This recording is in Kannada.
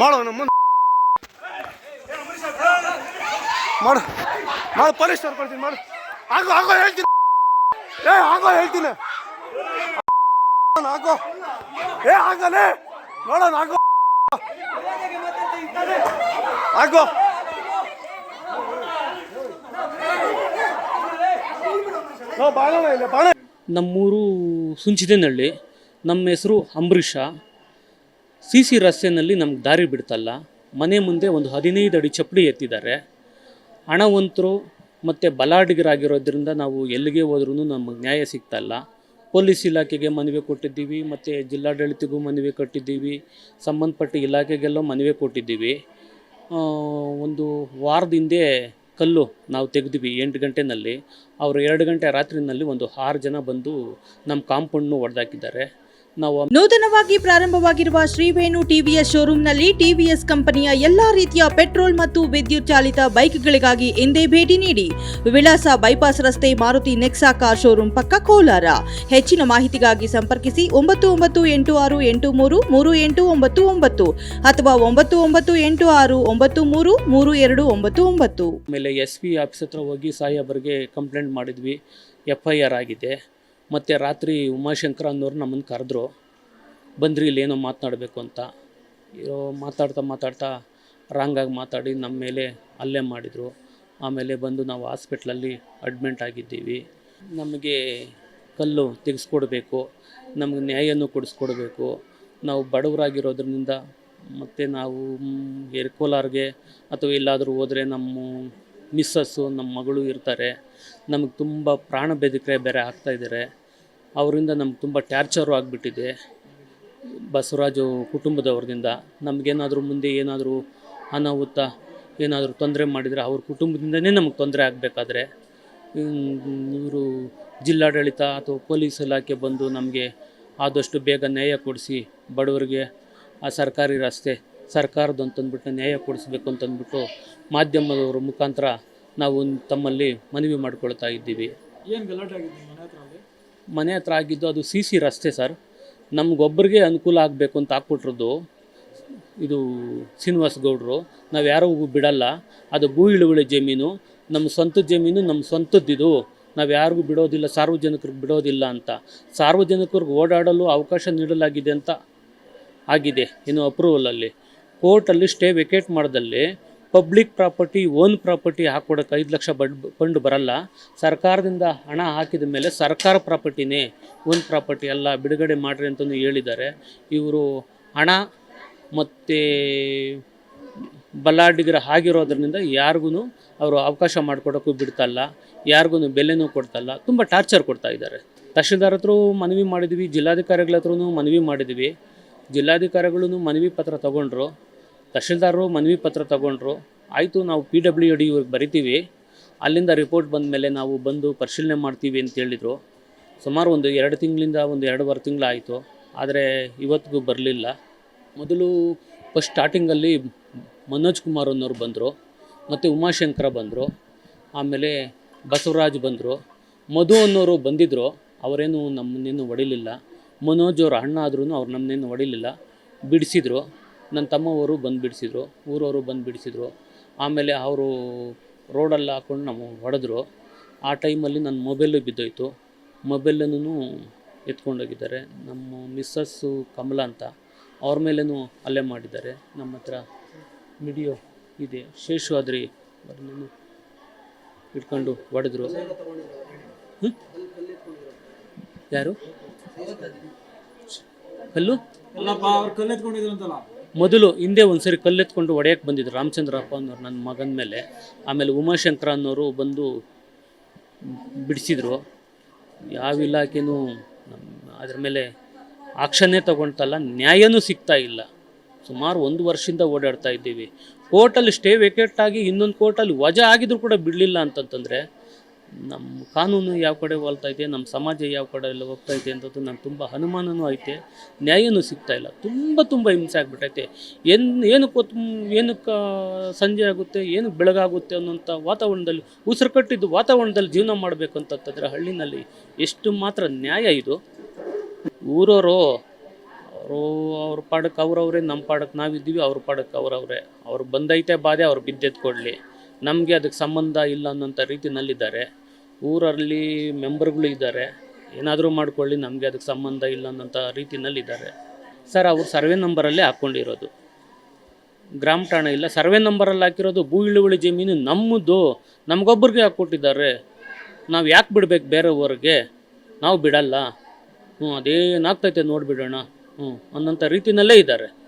ಮಾಡು ನಮ್ಮ ಮಾಡು ಮಾಡು, ಪೊಲೀಸ್ ಕೊಡ್ತೀನಿ ಮಾಡು. ಆಗೋ ಆಗೋ, ಹೇಳ್ತೀನಿ. ಏ, ಆಗೋ, ಹೇಳ್ತೀನಿ. ಆಗೋ. ಏ ಹಾಕಲೇ ನೋಡೋಣ ಆಗೋ. ಆಗೋ. ನಮ್ಮೂರು ಸುಂಚಿತನಹಳ್ಳಿ. ನಮ್ಮ ಹೆಸರು ಅಂಬರೀಷ. ಸಿ ಸಿ ರಸ್ತೆಯಲ್ಲಿ ನಮ್ಗೆ ದಾರಿ ಬಿಡ್ತಲ್ಲ. ಮನೆ ಮುಂದೆ ಒಂದು ಹದಿನೈದು ಅಡಿ ಚಪ್ಪಡಿ ಎತ್ತಿದ್ದಾರೆ. ಹಣವಂತರು ಮತ್ತು ಬಲಾಢ್ಯರಾಗಿರೋದ್ರಿಂದ ನಾವು ಎಲ್ಲಿಗೆ ಹೋದ್ರೂ ನಮಗೆ ನ್ಯಾಯ ಸಿಗ್ತಾಯಿಲ್ಲ ಪೊಲೀಸ್ ಇಲಾಖೆಗೆ ಮನವಿ ಕೊಟ್ಟಿದ್ದೀವಿ, ಮತ್ತು ಜಿಲ್ಲಾಡಳಿತಗೂ ಮನವಿ ಕೊಟ್ಟಿದ್ದೀವಿ, ಸಂಬಂಧಪಟ್ಟ ಇಲಾಖೆಗೆಲ್ಲ ಮನವಿ ಕೊಟ್ಟಿದ್ದೀವಿ. ಒಂದು ವಾರದ ಹಿಂದೆ ಕಲ್ಲು ನಾವು ತೆಗೆದ್ವಿ ಎಂಟು ಗಂಟೆನಲ್ಲಿ. ಅವರು ಎರಡು ಗಂಟೆ ರಾತ್ರಿನಲ್ಲಿ ಒಂದು ಆರು ಜನ ಬಂದು ನಮ್ಮ ಕಾಂಪೌಂಡ್ನು ಹೊಡೆದಾಕಿದ್ದಾರೆ ನಾವು ನೂತನವಾಗಿ ಪ್ರಾರಂಭವಾಗಿರುವ ಶ್ರೀವೇಣು ಟಿವಿಎಸ್ ಶೋರೂಮ್ನಲ್ಲಿ ಟಿವಿಎಸ್ ಕಂಪನಿಯ ಎಲ್ಲಾ ರೀತಿಯ ಪೆಟ್ರೋಲ್ ಮತ್ತು ವಿದ್ಯುತ್ ಚಾಲಿತ ಬೈಕ್ಗಳಿಗಾಗಿ ಎಂದೇ ಭೇಟಿ ನೀಡಿ ವಿಳಾಸ ಬೈಪಾಸ್ ರಸ್ತೆ ಮಾರುತಿ ನೆಕ್ಸಾ ಕಾರ್ ಶೋರೂಮ್ ಪಕ್ಕ ಕೋಲಾರ. ಹೆಚ್ಚಿನ ಮಾಹಿತಿಗಾಗಿ ಸಂಪರ್ಕಿಸಿ ಒಂಬತ್ತು ಒಂಬತ್ತು ಎಂಟು ಆರು ಎಂಟು ಮೂರು ಮೂರು ಎಂಟು ಒಂಬತ್ತು ಒಂಬತ್ತು ಅಥವಾ ಒಂಬತ್ತು ಒಂಬತ್ತು ಎಂಟು ಆರು ಒಂಬತ್ತು ಮೂರು ಮೂರು ಎರಡು ಒಂಬತ್ತು ಒಂಬತ್ತು. ಆಮೇಲೆ ಎಸ್ ಪಿ ಆಫೀಸ್ ಹತ್ರ ಹೋಗಿ ಸಾಹೇಬರಿಗೆ ಕಂಪ್ಲೇಂಟ್ ಮಾಡಿದ್ವಿ. ಎಫ್ ಐ ಆರ್ ಆಗಿದೆ. ಮತ್ತು ರಾತ್ರಿ ಉಮಾಶಂಕರ ಅನ್ನೋರು ನಮ್ಮನ್ನು ಕರೆದ್ರು, ಬಂದ್ರಿ ಇಲ್ಲೇನೋ ಮಾತನಾಡಬೇಕು ಅಂತ. ಇರೋ ಮಾತಾಡ್ತಾ ಮಾತಾಡ್ತಾ ರಾಂಗಾಗಿ ಮಾತಾಡಿ ನಮ್ಮ ಮೇಲೆ ಅಲ್ಲೇ ಮಾಡಿದರು. ಆಮೇಲೆ ಬಂದು ನಾವು ಹಾಸ್ಪಿಟ್ಲಲ್ಲಿ ಅಡ್ಮಿಂಟ್ ಆಗಿದ್ದೀವಿ. ನಮಗೆ ಕಲ್ಲು ತೆಗೆಸ್ಕೊಡ್ಬೇಕು, ನಮಗೆ ನ್ಯಾಯನೂ ಕೊಡಿಸ್ಕೊಡ್ಬೇಕು. ನಾವು ಬಡವರಾಗಿರೋದ್ರಿಂದ ಮತ್ತು ನಾವು ಏರ್ಕೋಲಾರ್ಗೆ ಅಥವಾ ಎಲ್ಲಾದರೂ ಹೋದರೆ ನಮ್ಮ ಮಿಸ್ಸಸ್ಸು ನಮ್ಮ ಮಗಳು ಇರ್ತಾರೆ. ನಮಗೆ ತುಂಬ ಪ್ರಾಣ ಬೆದರಿಕೆ ಬೇರೆ ಆಗ್ತಾಯಿದ್ದಾರೆ ಅವರಿಂದ ನಮ್ಗೆ ತುಂಬ ಟ್ಯಾರ್ಚರು ಆಗಿಬಿಟ್ಟಿದೆ. ಬಸವರಾಜು ಕುಟುಂಬದವ್ರದಿಂದ. ನಮಗೇನಾದರೂ ಮುಂದೆ ಏನಾದರೂ ಅನಾಹುತ, ಏನಾದರೂ ತೊಂದರೆ ಮಾಡಿದರೆ ಅವ್ರ ಕುಟುಂಬದಿಂದನೇ ನಮಗೆ ತೊಂದರೆ ಆಗಬೇಕಾದ್ರೆ ಇವರು ಜಿಲ್ಲಾಡಳಿತ ಅಥವಾ ಪೊಲೀಸ್ ಇಲಾಖೆ ಬಂದು ನಮಗೆ ಆದಷ್ಟು ಬೇಗ ನ್ಯಾಯ ಕೊಡಿಸಿ, ಬಡವರಿಗೆ ಆ ಸರ್ಕಾರಿ ರಸ್ತೆ ಸರ್ಕಾರದಂತಂದ್ಬಿಟ್ಟು ನ್ಯಾಯ ಕೊಡಿಸ್ಬೇಕು ಅಂತಂದ್ಬಿಟ್ಟು ಮಾಧ್ಯಮದವರ ಮುಖಾಂತರ ನಾವು ತಮ್ಮಲ್ಲಿ ಮನವಿ ಮಾಡ್ಕೊಳ್ತಾ ಇದ್ದೀವಿ. ಏನು ಗಲಾಟೆ ಆಗಿದೆ ಮನೆ ಹತ್ರ ಅಲ್ಲಿ ಮನೆ ಹತ್ರ ಆಗಿದ್ದು ಅದು ಸಿ ಸಿ ರಸ್ತೆ ಸರ್. ನಮಗೊಬ್ಬರಿಗೆ ಅನುಕೂಲ ಆಗಬೇಕು ಅಂತ ಹಾಕ್ಬಿಟ್ರದ್ದು ಇದು ಶ್ರೀನಿವಾಸ ಗೌಡರು. ನಾವು ಯಾರಿಗೂ ಬಿಡಲ್ಲ. ಅದು ಭೂ ಇಳುವಳಿ ಜಮೀನು. ನಮ್ಮ ಸ್ವಂತ ಜಮೀನು ನಮ್ಮ ಸ್ವಂತದ್ದಿದು ನಾವು ಯಾರಿಗೂ ಬಿಡೋದಿಲ್ಲ ಸಾರ್ವಜನಿಕರಿಗೆ ಬಿಡೋದಿಲ್ಲ ಅಂತ. ಸಾರ್ವಜನಿಕರಿಗೆ ಓಡಾಡಲು ಅವಕಾಶ ನೀಡಲಾಗಿದೆ ಅಂತ ಆಗಿದೆ. ಇನ್ನು ಅಪ್ರೂವಲಲ್ಲಿ ಕೋರ್ಟಲ್ಲಿ ಸ್ಟೇ ವೆಕೇಟ್ ಮಾಡ್ದಲ್ಲಿ ಪಬ್ಲಿಕ್ ಪ್ರಾಪರ್ಟಿ, ಓನ್ ಪ್ರಾಪರ್ಟಿ ಹಾಕ್ಕೊಡಕ್ಕೆ ಐದು ಲಕ್ಷ ಬಡ್, ಫಂಡ್ ಬರಲ್ಲ. ಸರ್ಕಾರದಿಂದ ಹಣ ಹಾಕಿದ ಮೇಲೆ ಸರ್ಕಾರ ಪ್ರಾಪರ್ಟಿನೇ, ಓನ್ ಪ್ರಾಪರ್ಟಿ ಅಲ್ಲ, ಬಿಡುಗಡೆ ಮಾಡಿರಿ ಅಂತಲೂ ಹೇಳಿದ್ದಾರೆ. ಇವರು ಹಣ ಮತ್ತು ಬಲ್ಲಾಡಿಗರ ಆಗಿರೋದ್ರಿಂದ ಯಾರಿಗೂ ಅವರು ಅವಕಾಶ ಮಾಡಿಕೊಡೋಕ್ಕೂ ಬಿಡ್ತಲ್ಲ ಯಾರಿಗೂ ಬೆಲೆನೂ ಕೊಡ್ತಲ್ಲ, ತುಂಬ ಟಾರ್ಚರ್ ಕೊಡ್ತಾ ಇದ್ದಾರೆ. ತಹಶೀಲ್ದಾರ್ ಹತ್ರ ಮನವಿ ಮಾಡಿದ್ವಿ, ಜಿಲ್ಲಾಧಿಕಾರಿಗಳ ಹತ್ರನೂ ಮನವಿ ಮಾಡಿದ್ವಿ. ಜಿಲ್ಲಾಧಿಕಾರಿಗಳೂ ಮನವಿ ಪತ್ರ ತಗೊಂಡ್ರು. ತಹಶೀಲ್ದಾರರು ಮನವಿ ಪತ್ರ ತಗೊಂಡ್ರು. ಆಯಿತು, ನಾವು ಪಿ ಡಬ್ಲ್ಯೂ ಡಿ ಇವ್ರಿಗೆ ಬರಿತೀವಿ. ಅಲ್ಲಿಂದ ರಿಪೋರ್ಟ್ ಬಂದ ಮೇಲೆ ನಾವು ಬಂದು ಪರಿಶೀಲನೆ ಮಾಡ್ತೀವಿ ಅಂತ ಹೇಳಿದರು. ಸುಮಾರು ಒಂದು ಎರಡು ತಿಂಗಳಿಂದ ಒಂದು ಎರಡೂವರೆ ತಿಂಗಳಾಯಿತು. ಆದರೆ ಇವತ್ತಿಗೂ ಬರಲಿಲ್ಲ. ಮೊದಲು ಫಸ್ಟ್ ಸ್ಟಾರ್ಟಿಂಗಲ್ಲಿ ಮನೋಜ್ ಕುಮಾರ್ ಅನ್ನೋರು ಬಂದರು, ಮತ್ತು ಉಮಾಶಂಕರ ಬಂದರು, ಆಮೇಲೆ ಬಸವರಾಜ್ ಬಂದರು, ಮಧು ಅನ್ನೋರು ಬಂದಿದ್ದರು ಅವರೇನು ನಮ್ಮನ್ನೇನು ಹೊಡಿಲಿಲ್ಲ. ಮನೋಜ್ ಅವ್ರ ಅಣ್ಣ ಆದ್ರೂ ಅವ್ರು ನಮ್ಮನ್ನೇನು ಹೊಡಿಲಿಲ್ಲ. ಬಿಡಿಸಿದ್ರು. ನನ್ನ ತಮ್ಮವರು ಬಂದು ಬಿಡಿಸಿದ್ರು ಊರವರು ಬಂದು ಬಿಡಿಸಿದ್ರು. ಆಮೇಲೆ ಅವರು ರೋಡಲ್ಲಿ ಹಾಕ್ಕೊಂಡು ನಮ್ಮ ಹೊಡೆದ್ರು. ಆ ಟೈಮಲ್ಲಿ ನನ್ನ ಮೊಬೈಲು ಬಿದ್ದೋಯ್ತು. ಮೊಬೈಲನ್ನು ಎತ್ಕೊಂಡೋಗಿದ್ದಾರೆ. ನಮ್ಮ ಮಿಸ್ಸಸ್ಸು ಕಮಲ ಅಂತ ಅವ್ರ ಮೇಲೂ ಹಲ್ಲೆ ಮಾಡಿದ್ದಾರೆ. ನಮ್ಮ ಹತ್ರ ವಿಡಿಯೋ ಇದೆ. ಶೇಷಾದ್ರಿ ಅವ್ರನ್ನೂ ಇಟ್ಕೊಂಡು ಹೊಡೆದ್ರು? ಯಾರು? ಕಲ್ಲು? ಮೊದಲು ಹಿಂದೆ ಒಂದ್ಸರಿ ಕಲ್ಲೆತ್ಕೊಂಡು ಒಡೆಯಕ್ಕೆ ಬಂದಿದ್ರು ರಾಮಚಂದ್ರಪ್ಪ ಅನ್ನೋರು ನನ್ನ ಮಗನ ಮೇಲೆ. ಆಮೇಲೆ ಉಮಾಶಂಕರ ಅನ್ನೋರು ಬಂದು ಬಿಡಿಸಿದ್ರು. ಯಾವ ಇಲಾಖೆನೂ ಅದ್ರ ಮೇಲೆ ಆಕ್ಷನ್ನೇ ತಗೊಳ್ತಲ್ಲ ನ್ಯಾಯನೂ ಸಿಗ್ತಾ ಇಲ್ಲ. ಸುಮಾರು ಒಂದು ವರ್ಷದಿಂದ ಓಡಾಡ್ತಾ ಇದ್ದೀವಿ. ಕೋರ್ಟಲ್ಲಿ ಸ್ಟೇ ವೇಕೇಟ್ ಆಗಿ ಇನ್ನೊಂದು ಕೋರ್ಟಲ್ಲಿ ವಜಾ ಆಗಿದ್ರು ಕೂಡ ಬಿಡಲಿಲ್ಲ ಅಂತಂತಂದರೆ ನಮ್ಮ ಕಾನೂನು ಯಾವ ಕಡೆ ಹೋಲ್ತಾ ಇದೆ ನಮ್ಮ ಸಮಾಜ ಯಾವ ಕಡೆ ಎಲ್ಲ ಹೋಗ್ತಾ ಇದೆ ಅಂತದ್ದು ನಂಗೆ ತುಂಬ ಅನುಮಾನನೂ ಐತೆ, ನ್ಯಾಯನೂ ಸಿಗ್ತಾ ಇಲ್ಲ. ತುಂಬ ತುಂಬ ಹಿಂಸೆ ಆಗಿಬಿಟ್ಟೈತೆ ಏನು, ಏನಕ್ಕೆ ಏನಕ್ಕೆ ಸಂಜೆ ಆಗುತ್ತೆ ಏನಕ್ಕೆ ಬೆಳಗಾಗುತ್ತೆ ಅನ್ನೋಂಥ ವಾತಾವರಣದಲ್ಲಿ, ಉಸಿರು ಕಟ್ಟಿದ್ದು ವಾತಾವರಣದಲ್ಲಿ ಜೀವನ ಮಾಡಬೇಕು ಅಂತಂತಂದರೆ ಹಳ್ಳಿನಲ್ಲಿ ಎಷ್ಟು ಮಾತ್ರ ನ್ಯಾಯ ಇದು. ಊರವರು, ಅವರು, ಅವ್ರ ಪಾಡಕ್ಕೆ ಅವ್ರವ್ರೆ ನಮ್ಮ ಪಾಡಕ್ಕೆ ನಾವಿದ್ದೀವಿ, ಅವ್ರ ಪಾಡಕ್ಕೆ ಅವ್ರವ್ರೆ. ಅವ್ರು ಬಂದೈತೆ ಬಾಧೆ, ಅವ್ರು ಬಿದ್ದೆತ್ಕೊಡ್ಲಿ ನಮಗೆ ಅದಕ್ಕೆ ಸಂಬಂಧ ಇಲ್ಲ ಅನ್ನೋಂಥ ರೀತಿನಲ್ಲಿದ್ದಾರೆ. ಊರಲ್ಲಿ ಮೆಂಬರ್ಗಳು ಇದ್ದಾರೆ. ಏನಾದರೂ ಮಾಡ್ಕೊಳ್ಳಿ, ನಮಗೆ ಅದಕ್ಕೆ ಸಂಬಂಧ ಇಲ್ಲ ಅನ್ನೋಂಥ ರೀತಿನಲ್ಲಿದ್ದಾರೆ. ಸರ್, ಅವರು ಸರ್ವೆ ನಂಬರಲ್ಲೇ ಹಾಕ್ಕೊಂಡಿರೋದು. ಗ್ರಾಮ ಠಾಣೆ ಇಲ್ಲ, ಸರ್ವೆ ನಂಬರಲ್ಲಿ ಹಾಕಿರೋದು ಭೂ ಇಳುವಳಿ ಜಮೀನು ನಮ್ಮದು. ನಮಗೊಬ್ಬರಿಗೆ ಹಾಕ್ಕೊಟ್ಟಿದ್ದಾರೆ. ನಾವು ಯಾಕೆ ಬಿಡಬೇಕು ಬೇರೆಯವ್ರಿಗೆ? ನಾವು ಬಿಡಲ್ಲ. ಹ್ಞೂ ಅದೇನಾಗ್ತೈತೆ ನೋಡಿಬಿಡೋಣ. ಹ್ಞೂ ಅನ್ನೋಂಥ ರೀತಿಯಲ್ಲೇ ಇದ್ದಾರೆ.